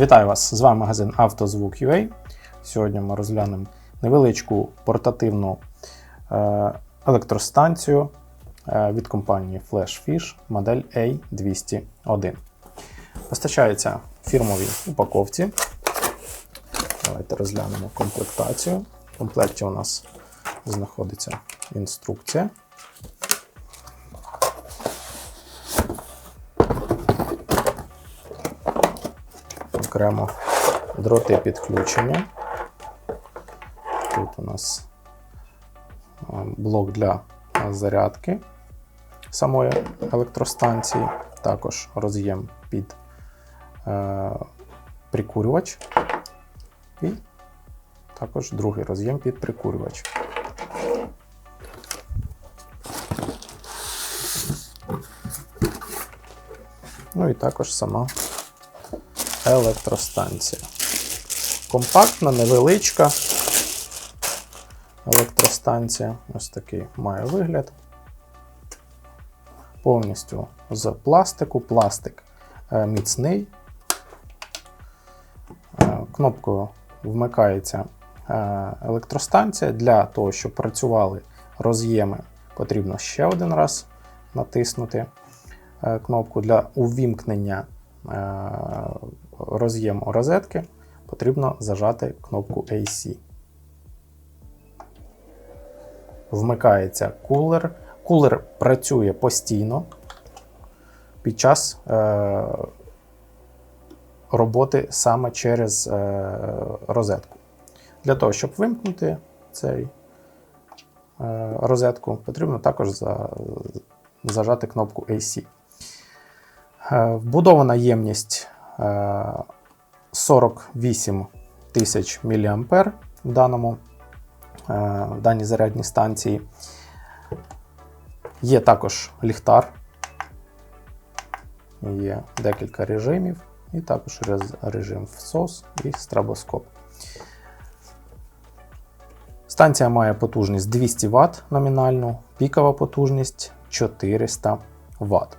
Вітаю вас! З вами магазин «Автозвук.UA». Сьогодні ми розглянемо невеличку портативну е, електростанцію е, від компанії FlashFish модель A201. Постачається в фірмовій упаковці. Давайте розглянемо комплектацію. В комплекті у нас знаходиться інструкція. Окремо дроти підключення. Тут у нас е, блок для зарядки самої електростанції, також роз'єм під е, прикурювач і також другий роз'єм під прикурювач. Ну і також сама електростанція. Компактна, невеличка електростанція. Ось такий має вигляд. Повністю з пластику. Пластик е, міцний. Е, Кнопкою вмикається е, електростанція. Для того, щоб працювали роз'єми, потрібно ще один раз натиснути кнопку для увімкнення е, роз'єму розетки потрібно зажати кнопку AC. Вмикається кулер. Кулер працює постійно під час е, роботи саме через е, розетку. Для того, щоб вимкнути цей е, розетку, потрібно також за, зажати кнопку AC. Е, Вбудована ємність е, 48 тисяч мА в, даному, е, в даній зарядній станції. Є також ліхтар, є декілька режимів, і також режим FSOS і стробоскоп. Станція має потужність 200 Вт номінальну, пікова потужність 400 Вт.